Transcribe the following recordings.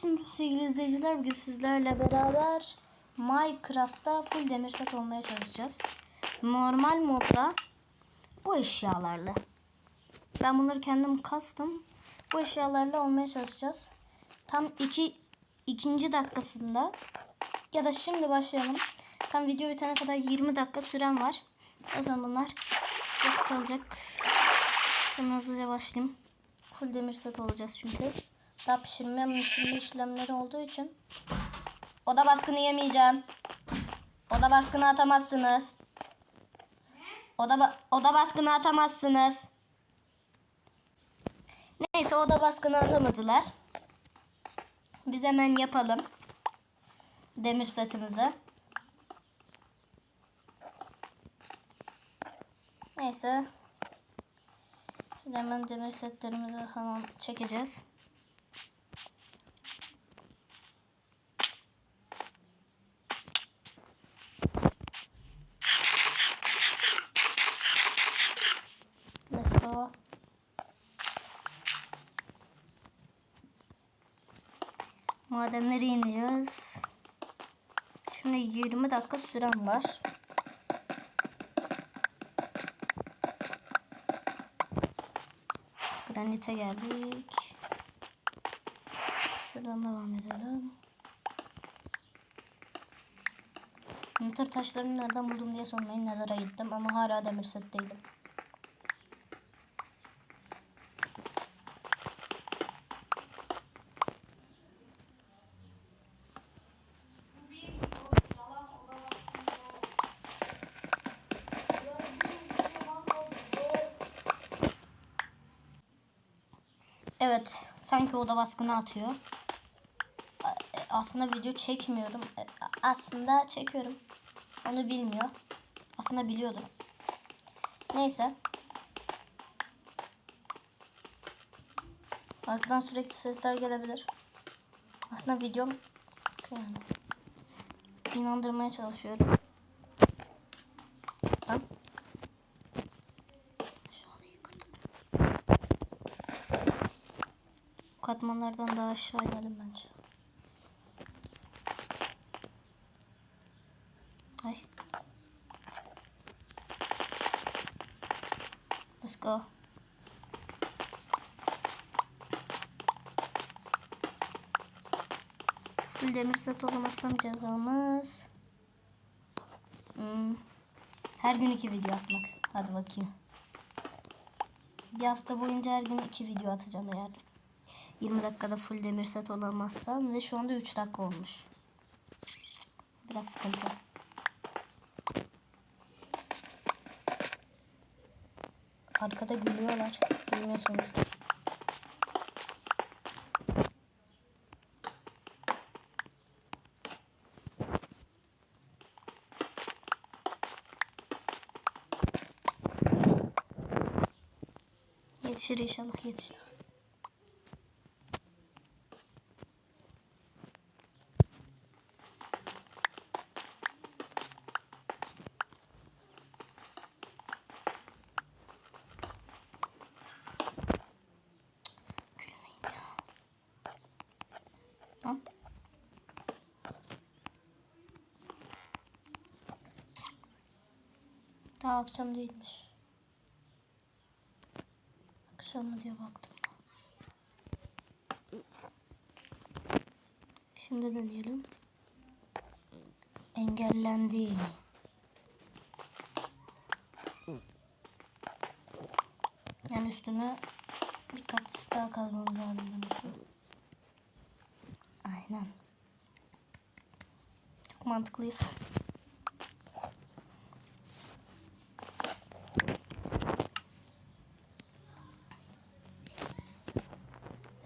Herkesin sevgili izleyiciler bugün sizlerle beraber Minecraft'ta full demir set olmaya çalışacağız. Normal modda bu eşyalarla. Ben bunları kendim kastım. Bu eşyalarla olmaya çalışacağız. Tam iki, ikinci dakikasında ya da şimdi başlayalım. Tam video bitene kadar 20 dakika süren var. O zaman bunlar çok kısalacak. Hemen hızlıca başlayayım. Full demir set olacağız çünkü. Daha pişirme işlemleri olduğu için. Oda baskını yemeyeceğim. Oda baskını atamazsınız. Oda, ba- oda baskını atamazsınız. Neyse oda baskını atamadılar. Biz hemen yapalım. Demir setimizi. Neyse. Şimdi hemen demir setlerimizi falan çekeceğiz. Let's go. Madenlere ineceğiz. Şimdi 20 dakika süren var. Granite geldik. Şuradan devam edelim. Nether taşlarını nereden buldum diye sormayın. Nether'a gittim ama hala demir set sanki oda baskını atıyor. E, Aslında video çekmiyorum. E, Aslında çekiyorum. Onu bilmiyor. Aslında biliyordu. Neyse. Arkadan sürekli sesler gelebilir. Aslında videom inandırmaya çalışıyorum. Bu katmanlardan daha aşağı inelim bence. Ay. Let's go. Full demir set olamazsam cezamız. Hmm. Her gün iki video atmak. Hadi bakayım. Bir hafta boyunca her gün iki video atacağım eğer 20 dakikada full demir set olamazsam ve şu anda 3 dakika olmuş. Biraz sıkıntı. Arkada gülüyorlar. Duymuyorsunuzdur. Yetişir inşallah yetişir. Daha akşam değilmiş. Akşam mı diye baktım. Şimdi deneyelim. Engellendi. Yani üstüne bir kat daha kazmamız lazım demek ki. Aynen. Çok mantıklıyız.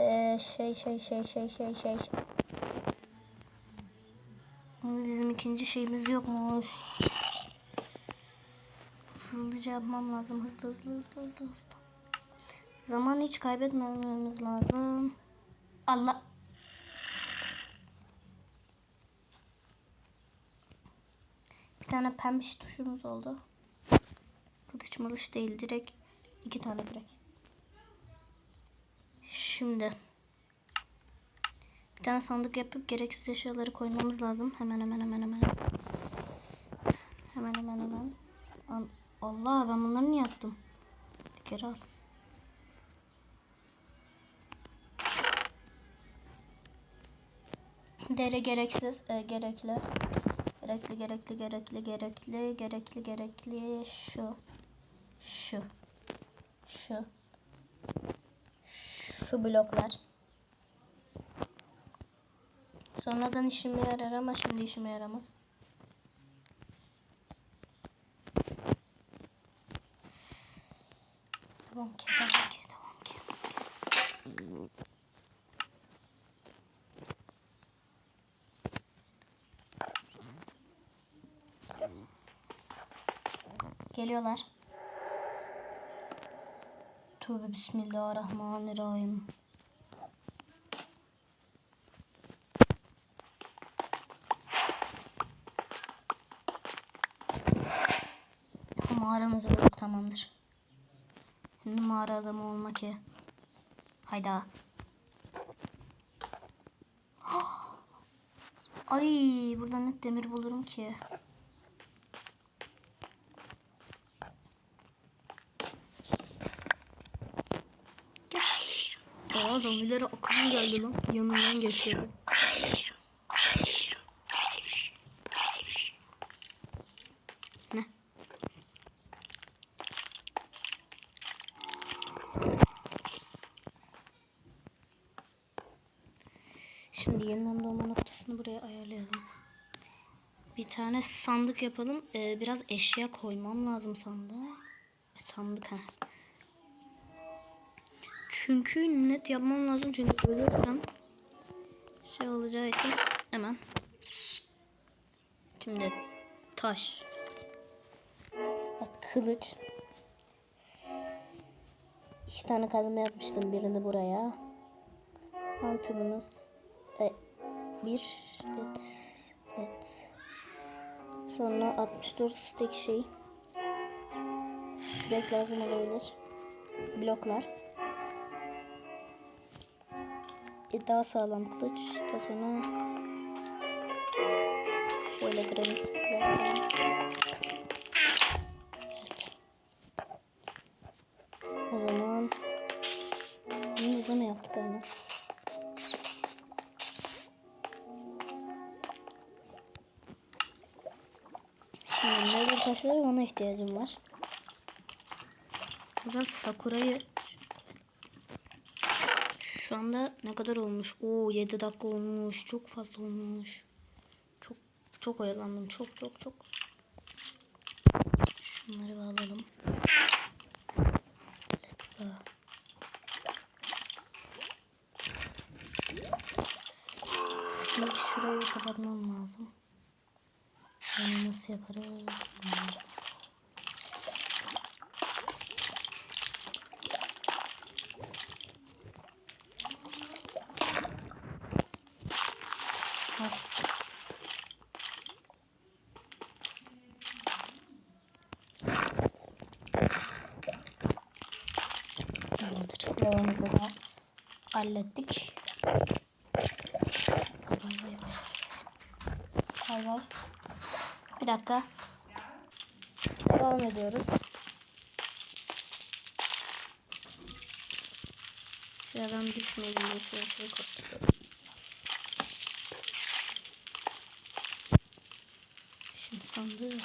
Ee, şey şey şey şey şey şey. şey. Ama bizim ikinci şeyimiz yokmuş. Hızlıca yapmam lazım. Hızlı hızlı hızlı hızlı hızlı. Zaman hiç kaybetmememiz lazım. Allah. Bir tane pembiş tuşumuz oldu. Kılıç mılıç değil. Direkt iki tane direkt. Şimdi tane sandık yapıp gereksiz eşyaları koymamız lazım. Hemen hemen hemen hemen. Hemen hemen hemen. Allah ben bunları niye yaptım? Bir kere al. Dere gereksiz, e, gerekli. Gerekli, gerekli, gerekli, gerekli, gerekli, gerekli. Şu. Şu. Şu. Şu bloklar. Sonradan işime yarar ama şimdi işime yaramaz. Tamam ki, tamam ki, tamam ki. Geliyorlar. Tövbe bismillahirrahmanirrahim. Mağaramızı bulduk tamamdır. Şimdi mağara adamı olma ki. Hayda. Ay buradan net demir bulurum ki. Aa zombilere akıllı geldi lan. Yanından geçiyordu. Ne? Şimdi yeniden doğma noktasını buraya ayarlayalım. Bir tane sandık yapalım. Ee, biraz eşya koymam lazım sandığa. Sandık ha. Çünkü net yapmam lazım. Çünkü ölürsem şey olacağı için hemen. Şimdi taş. Bak kılıç. İki tane kazma yapmıştım. Birini buraya. Mantığımız e, bir et et. Sonra 64 stek şey. Kürek lazım olabilir. Bloklar. E, daha sağlam kılıç. Daha sonra şöyle falan. Evet. O zaman biz de mi yaptık aynen? Şimdi nether taşları ona ihtiyacım var. O zaman Sakura'yı şu anda ne kadar olmuş? Oo 7 dakika olmuş. Çok fazla olmuş. Çok çok oyalandım. Çok çok çok. Şunları bağlayalım. Let's go. Şimdi şurayı bir kapatmam lazım. Yani nasıl yaparız? bilmiyorum. Bak. Lavamızı da hallettik. Vay vay. Bir dakika. Devam ediyoruz. Şuradan düşmeyelim şuraya koyuyorum. Şimdi sandığı.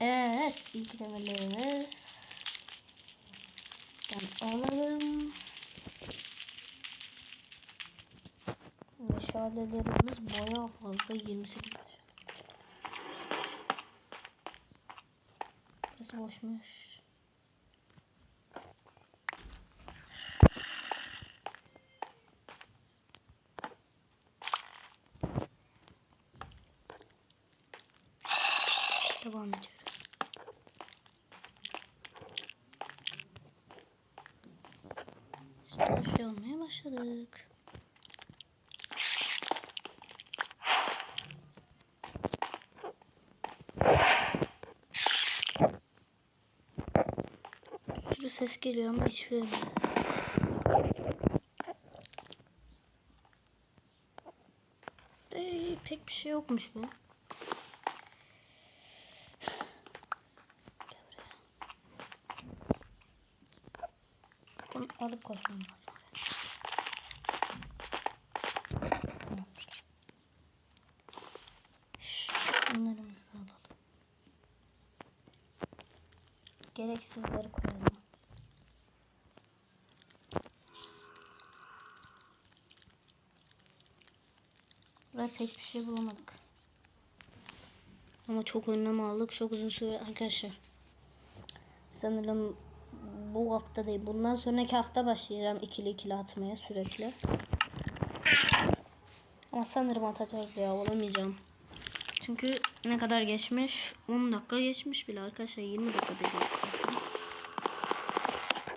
Evet, ilk demirlerimiz. Ben alalım. Meşalelerimiz bayağı fazla 28 meşale. Burası boşmuş. Devam ediyoruz. İşte bir şey olmaya başladık. Bir sürü ses geliyor ama hiç vermiyor. Ee, pek bir şey yokmuş. Bunu alıp koymam lazım. Tamam. Şunlarımızı alalım. Gereksizleri koyalım. Buraya pek bir şey bulamadık. Ama çok önlem aldık. Çok uzun süre arkadaşlar. Sanırım bu hafta değil. Bundan sonraki hafta başlayacağım ikili ikili atmaya sürekli. Ama sanırım atacağız ya. Olamayacağım. Çünkü ne kadar geçmiş? 10 dakika geçmiş bile arkadaşlar. 20 dakika değil.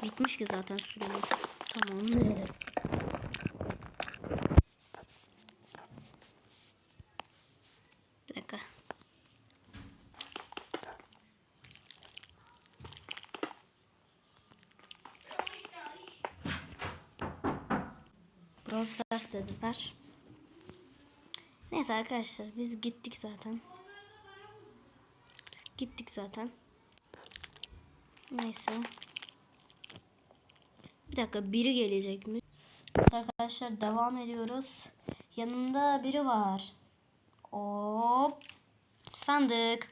Bitmiş ki zaten süremiz. Tamam vereceğiz. Bir dakika. Brawl Stars dediler. Neyse arkadaşlar biz gittik zaten. Biz gittik zaten. Neyse. Bir dakika biri gelecek mi? Arkadaşlar devam ediyoruz. Yanımda biri var. Hop. Sandık.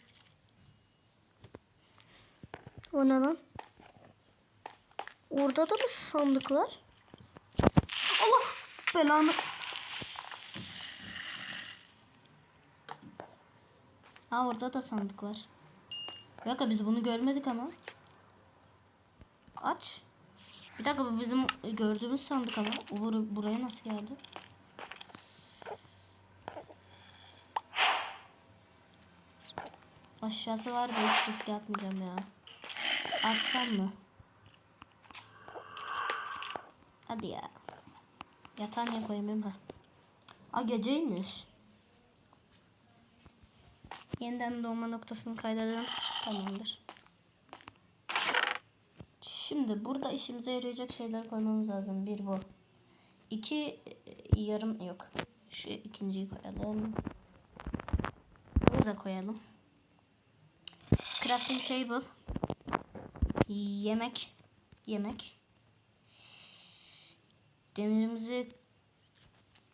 O ne lan? Orada da mı sandık var? Allah belanı. Ha orada da sandık var. Dakika biz bunu görmedik ama. Aç. Bir dakika bu bizim gördüğümüz sandık ama. Bur- buraya nasıl geldi? Aşağısı var da hiç riske atmayacağım ya. Atsam mı? Hadi ya. Yatağa niye koyayım ha? Aa geceymiş. Yeniden doğma noktasını kaydedelim. Tamamdır. Şimdi burada işimize yarayacak şeyler koymamız lazım. Bir bu. İki e, yarım yok. Şu ikinciyi koyalım. Bunu da koyalım. Crafting table. Yemek. Yemek. Demirimizi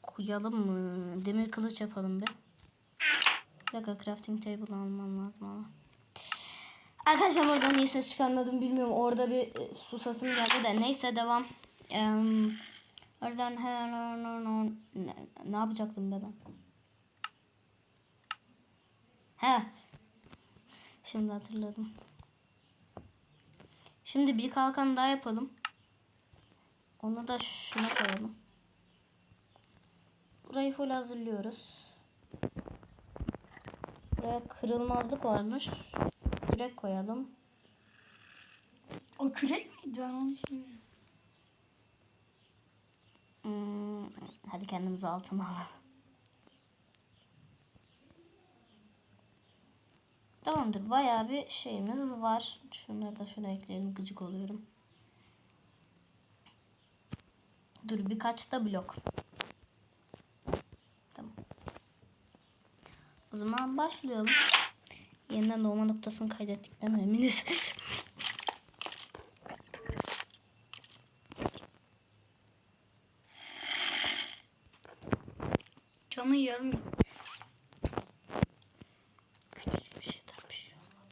koyalım mı? Demir kılıç yapalım bir. Bir dakika crafting table almam lazım ama. Arkadaşlar oradan niye ses çıkarmadım bilmiyorum. Orada bir e, susasım geldi de. Neyse devam. Oradan he, no, no, no. Ne, ne yapacaktım be ben? He. Şimdi hatırladım. Şimdi bir kalkan daha yapalım. Onu da şuna koyalım. Burayı full hazırlıyoruz. Buraya kırılmazlık varmış. Kürek koyalım. O kürek miydi? Ben onu şimdi. Hmm, hadi kendimizi altına alalım. Tamamdır. Bayağı bir şeyimiz var. Şunları da şuna ekleyelim. Gıcık oluyorum. Dur birkaç da blok. Tamam. O zaman başlayalım. Yeniden doğma noktasını kaydettik değil mi? Eminiz. Canı yarım. Küçücük bir şeyden bir şey olmaz.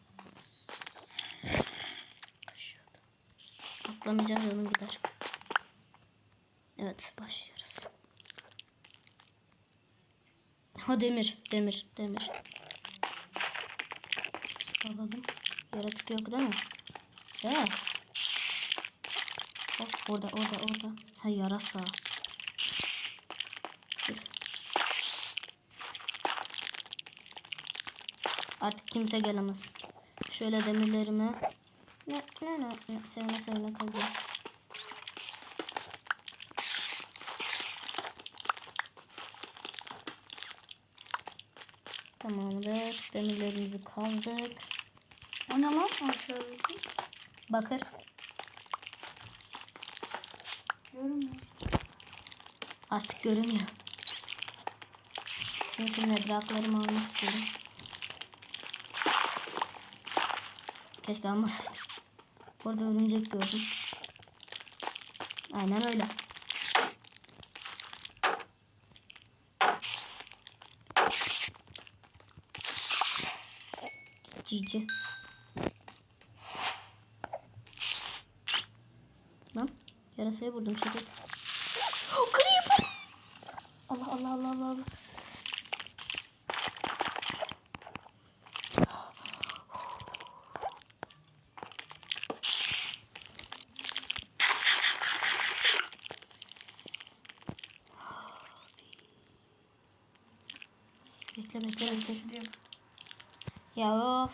Atlamayacağım canım gider. Evet başlıyoruz. Ha demir, demir, demir. Alalım. Yaratık yok değil mi? Değil mi? Bak orada, orada, orada. Ha yarasa. Artık kimse gelemez. Şöyle demirlerimi ne ne ne, ne sevine sevine kazayım. Tamamdır. Demirlerimizi kazdık. O ne lan aşağıdaki? Bakır. Görmüyor. Artık görünüyor. Çünkü nedraklarımı almak istiyorum. Keşke almasaydım. Orada örümcek gördüm. Aynen öyle. Cici. Lan yarasaya vurdum şaka. Creeper. Allah Allah Allah Allah. Allah. Bekle bekle bekle. Ya of.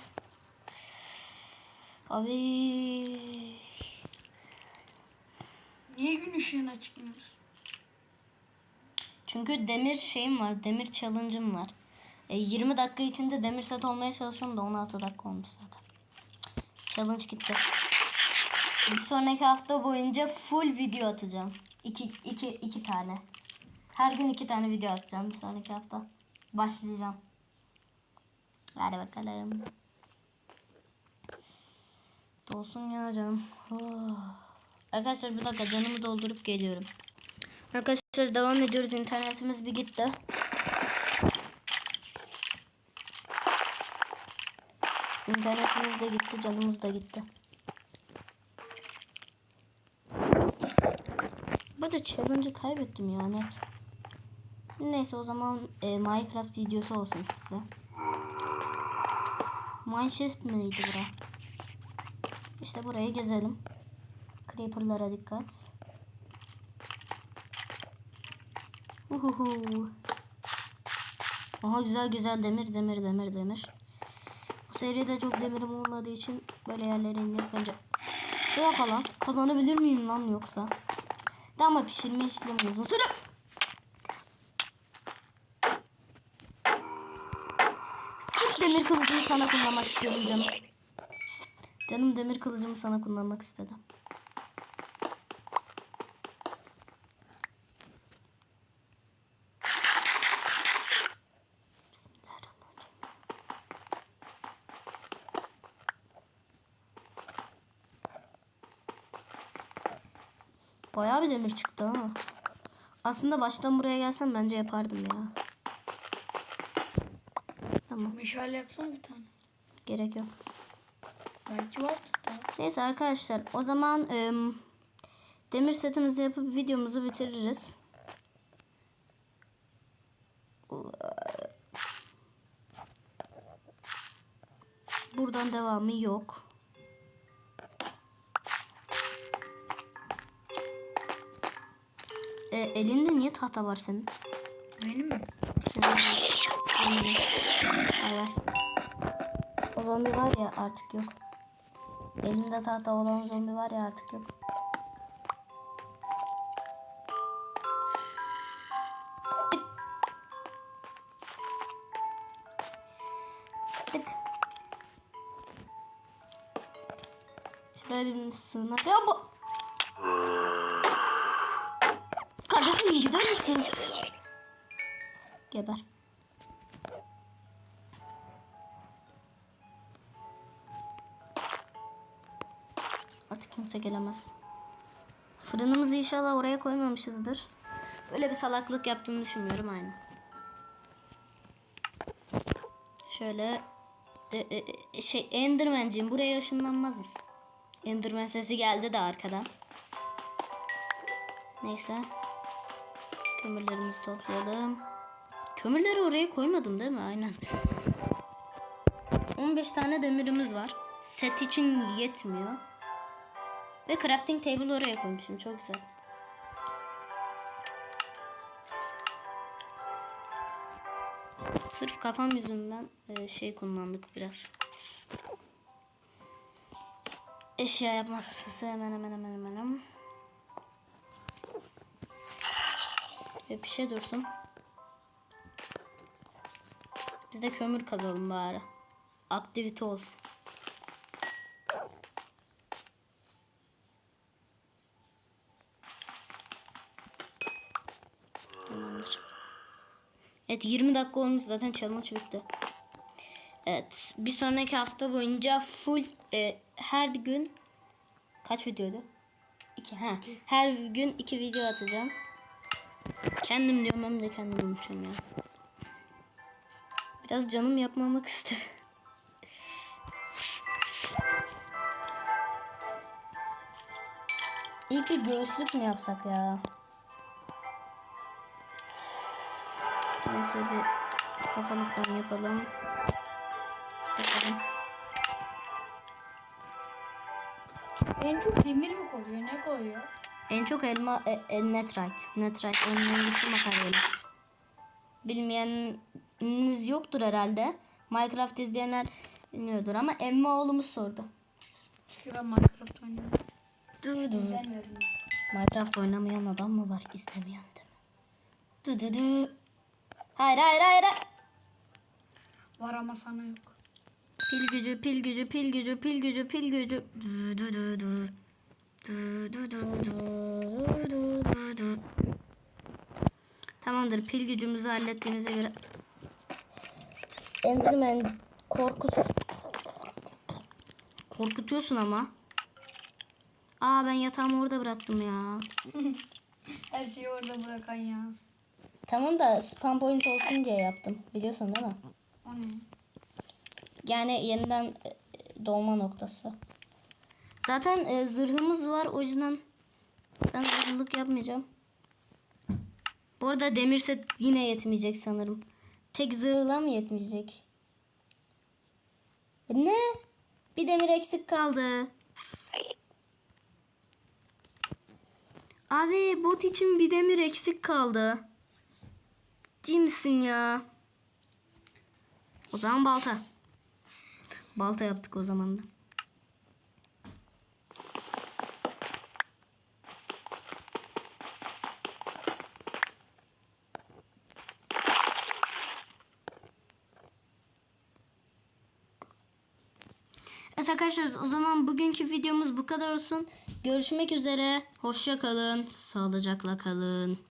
Abi. Niye gün ışığına çıkmıyoruz? Çünkü demir şeyim var. Demir challenge'ım var. E, 20 dakika içinde demir set olmaya çalışıyorum da 16 dakika olmuş zaten. Challenge gitti. Bir sonraki hafta boyunca full video atacağım. 2 2 2 tane. Her gün 2 tane video atacağım bir sonraki hafta. Başlayacağım. Hadi bakalım. Dolsun ya canım. Oh. Arkadaşlar bir dakika canımı doldurup geliyorum. Arkadaşlar devam ediyoruz. İnternetimiz bir gitti. İnternetimiz de gitti, canımız da gitti. Burada challenge'ı kaybettim ya net. Neyse o zaman e, Minecraft videosu olsun size. Mineshaft mıydı bura? İşte burayı gezelim. Creeper'lara dikkat. Uhuhu. Aha güzel güzel demir demir demir demir. Bu seride çok demirim olmadığı için böyle yerlere inmek bence. Ne yapalım? Kazanabilir miyim lan yoksa? De ama pişirme işlemi uzun süre. Sırf demir kılıcımı sana kullanmak istiyorum canım. Canım demir kılıcımı sana kullanmak istedi. Bayağı bir demir çıktı ha. Aslında baştan buraya gelsem bence yapardım ya. Tamam Meşale yapsana bir tane. gerek yok. Belki da. Neyse arkadaşlar o zaman em, demir setimizi yapıp videomuzu bitiririz. Buradan devamı yok. Tahta var senin? Benim mi? Senin elinde. Evet. O zombi var ya artık yok. Elinde tahta olan zombi var ya artık yok. Tık. Tık. Şuraya bir sığınak. Ya bu... Kardeşim gider misin? Geber. Artık kimse gelemez. Fırınımızı inşallah oraya koymamışızdır. Böyle bir salaklık yaptığımı düşünmüyorum aynı. Şöyle e, e, e, şey Enderman'cim buraya ışınlanmaz mısın? Enderman sesi geldi de arkadan. Neyse. Kömürlerimizi toplayalım. Kömürleri oraya koymadım değil mi? Aynen. 15 tane demirimiz var. Set için yetmiyor. Ve crafting table oraya koymuşum. Çok güzel. Sırf kafam yüzünden e, şey kullandık biraz. Eşya yapmak hemen hemen hemen hemen. Ve bir şey dursun. Biz de kömür kazalım bari. Aktivite olsun. Tamamdır. Evet 20 dakika olmuş zaten challenge bitti. Evet bir sonraki hafta boyunca full e, her gün kaç videoydu? İki. Ha. Her gün iki video atacağım. Kendim diyorum hem de kendim unutuyorum ya. Biraz canım yapmamak ister. İlk bir göğüslük mü yapsak ya? Neyse bir kafalıktan yapalım. Bakalım. En çok demir mi koyuyor? Ne koyuyor? En çok elma e, e, netrite. Netrite oyunun güçlü materyali. Bilmeyeniniz yoktur herhalde. Minecraft izleyenler bilmiyordur ama Emma oğlumuz sordu. Çünkü ben Minecraft oynuyorum. İzlemiyorum. Minecraft oynamayan adam mı var izlemeyen de mi? Dı dı dı. Hayır hayır. hayır. Var ama sana yok. Pil gücü, pil gücü, pil gücü, pil gücü, pil gücü. Dı dı dı dı. Tamamdır. Pil gücümüzü hallettiğimize göre. Enderman korkusu. Korkutuyorsun ama. Aa ben yatağımı orada bıraktım ya. Her şeyi orada bırakan yaz. Tamam da spam point olsun diye yaptım. Biliyorsun değil mi? O ne? Yani yeniden e, doğma noktası. Zaten e, zırhımız var o yüzden ben zırhlık yapmayacağım. Bu arada demir set yine yetmeyecek sanırım. Tek zırhla mı yetmeyecek? Ne? Bir demir eksik kaldı. Abi bot için bir demir eksik kaldı. Ciddi misin ya? O zaman balta. Balta yaptık o zaman da. Evet arkadaşlar o zaman bugünkü videomuz bu kadar olsun. Görüşmek üzere. Hoşça kalın. Sağlıcakla kalın.